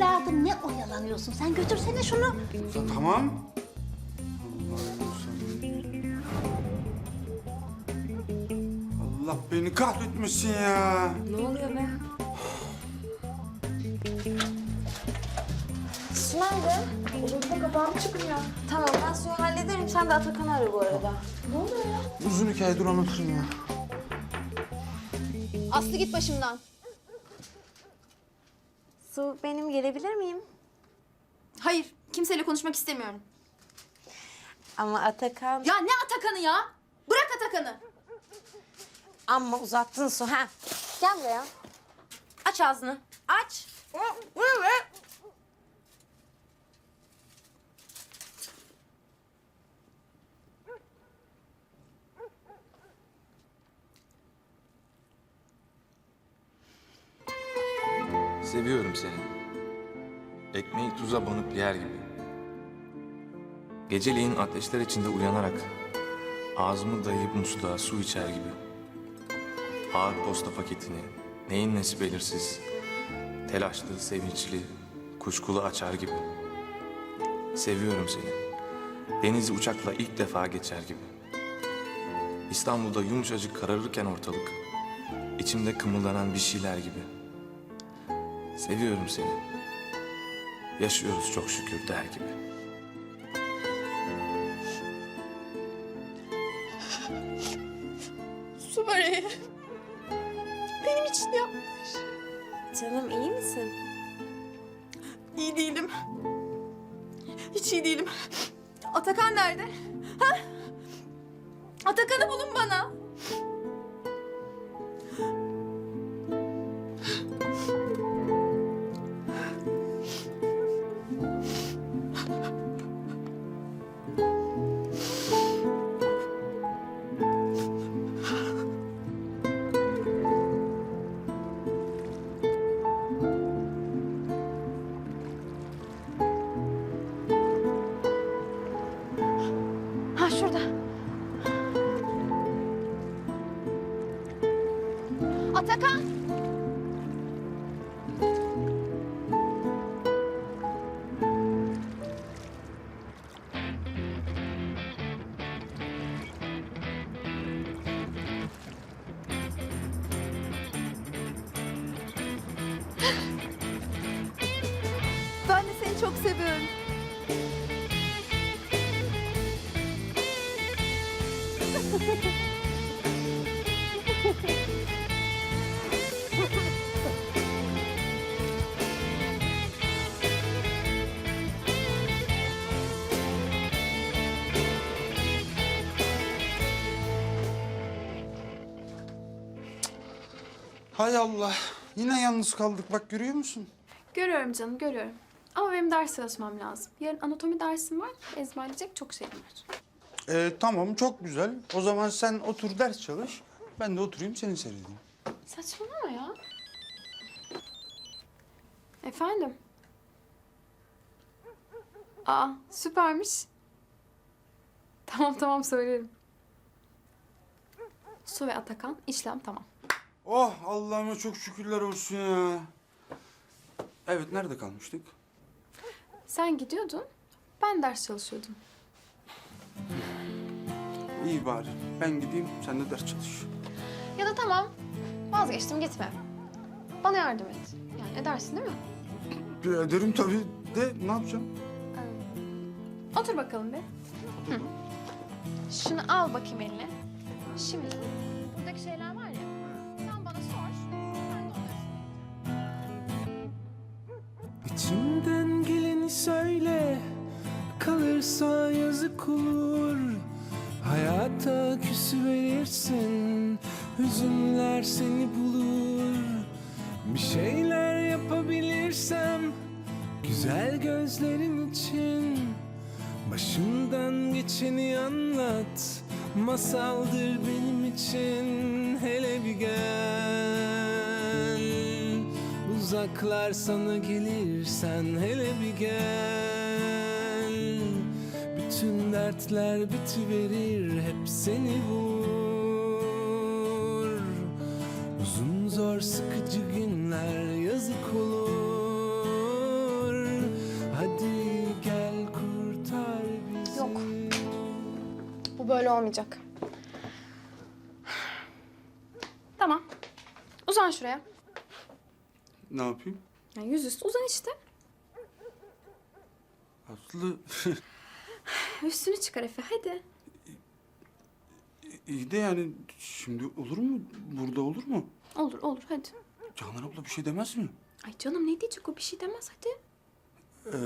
Evladım ne oyalanıyorsun? Sen götürsene şunu. Tamam. Allah'ım sen- Allah beni kahretmesin ya. Ne oluyor be? Nerede? Odasına kapağım çıkmıyor. Tamam ben suyu hallederim. Sen de Atakan'ı ara bu arada. Ne oluyor ya? Uzun hikaye dur anlatırım ya. Aslı git başımdan. Su benim gelebilir miyim? Hayır, kimseyle konuşmak istemiyorum. Ama Atakan... Ya ne Atakan'ı ya? Bırak Atakan'ı. Amma uzattın Su ha. Gel buraya. Aç ağzını. Aç. Seviyorum seni. Ekmeği tuza banıp yer gibi. Geceleyin ateşler içinde uyanarak ağzımı dayayıp musluğa su içer gibi. Ağır posta paketini neyin nesi belirsiz, telaşlı, sevinçli, kuşkulu açar gibi. Seviyorum seni. Denizi uçakla ilk defa geçer gibi. İstanbul'da yumuşacık kararırken ortalık, içimde kımıldanan bir şeyler gibi. Seviyorum seni. Yaşıyoruz çok şükür der gibi. Su böreği. Benim için yapmış. Canım iyi misin? İyi değilim. Hiç iyi değilim. Atakan nerede? Ha? Atakan'ı bulun bana. Atakan. Ben Hay Allah. Yine yalnız kaldık bak görüyor musun? Görüyorum canım, görüyorum. Ama benim ders çalışmam lazım. Yarın anatomi dersim var. Ezberleyecek çok şeyim var. Ee, tamam çok güzel. O zaman sen otur ders çalış. Ben de oturayım seni seyredeyim. Saçmalama ya. Efendim? Aa, süpermiş. Tamam tamam söylerim. Su ve Atakan, işlem tamam. Oh Allah'ıma çok şükürler olsun ya. Evet nerede kalmıştık? Sen gidiyordun, ben ders çalışıyordum. İyi bari. Ben gideyim sen de ders çalış. Ya da tamam. Vazgeçtim gitme. Bana yardım et. Yani edersin değil mi? Ya, Ederim tabii de ne yapacağım? Otur bakalım bir. Şunu al bakayım eline. Şimdi buradaki şeyler İçimden geleni söyle. Kalırsa yazık olur. Hayata küsü verirsin Hüzünler seni bulur. Bir şeyler yapabilirsem Güzel gözlerin için. Başımdan geçeni anlat. Masaldır benim için. Hele Yanaklar sana gelir hele bir gel. Bütün dertler bitiverir hep seni vur. Uzun zor sıkıcı günler yazık olur. Hadi gel kurtar bizi. Yok. Bu böyle olmayacak. Tamam. Uzan şuraya. Ne yapayım? Yani yüzüstü uzan işte. Aslı Üstünü çıkar Efe hadi. iyi de yani şimdi olur mu? Burada olur mu? Olur olur hadi. Canan abla bir şey demez mi? Ay canım ne diyecek o bir şey demez hadi. Ee,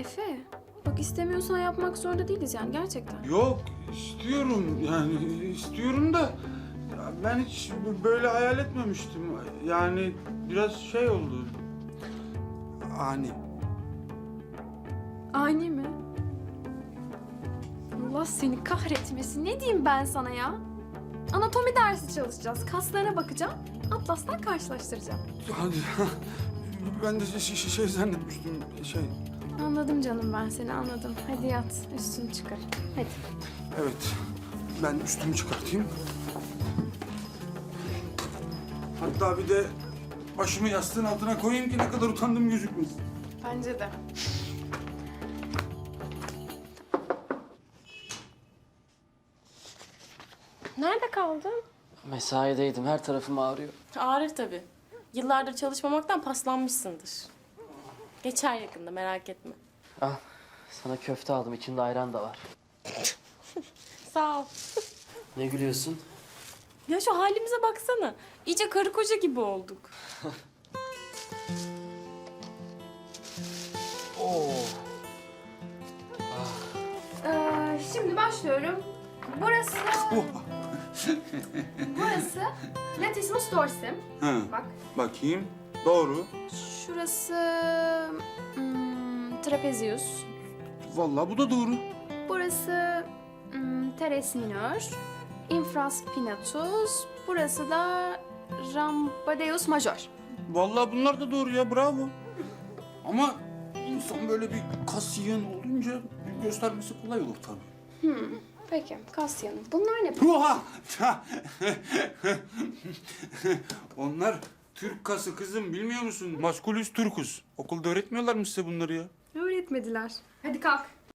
Efe bak istemiyorsan yapmak zorunda değiliz yani gerçekten. yok istiyorum yani istiyorum da ben hiç böyle hayal etmemiştim. Yani biraz şey oldu. Ani. Ani mi? Allah seni kahretmesin. Ne diyeyim ben sana ya? Anatomi dersi çalışacağız. Kaslarına bakacağım. Atlas'tan karşılaştıracağım. Hadi. Ben de şey, şey, şey zannetmiştim şey. Anladım canım ben seni anladım. Hadi yat. Üstünü çıkar. Hadi. Evet. Ben üstümü çıkartayım. Hatta bir de başımı yastığın altına koyayım ki ne kadar utandım gözükmesin. Bence de. Nerede kaldın? Mesaideydim. Her tarafım ağrıyor. Ağrır tabii. Yıllardır çalışmamaktan paslanmışsındır. Geçer yakında merak etme. Al. Sana köfte aldım. İçinde ayran da var. Sağ ol. Ne gülüyorsun? Ya şu halimize baksana. İyice karı koca gibi olduk. Oo. Ee, şimdi başlıyorum. Burası... Burası latissimus dorsi. Ha, Bak. bakayım. Doğru. Şurası hmm, trapezius. Vallahi bu da doğru. Burası hmm, teres minor. Infraspinatus. Burası da rambadeus major. Vallahi bunlar da doğru ya bravo. Ama insan böyle bir kas yığın olunca göstermesi kolay olur tabii. Peki, kas yanı. Bunlar ne? Oha! Onlar Türk kası kızım bilmiyor musun? Maskulus turkus. Okulda öğretmiyorlar mı size bunları ya? Öğretmediler. Hadi kalk.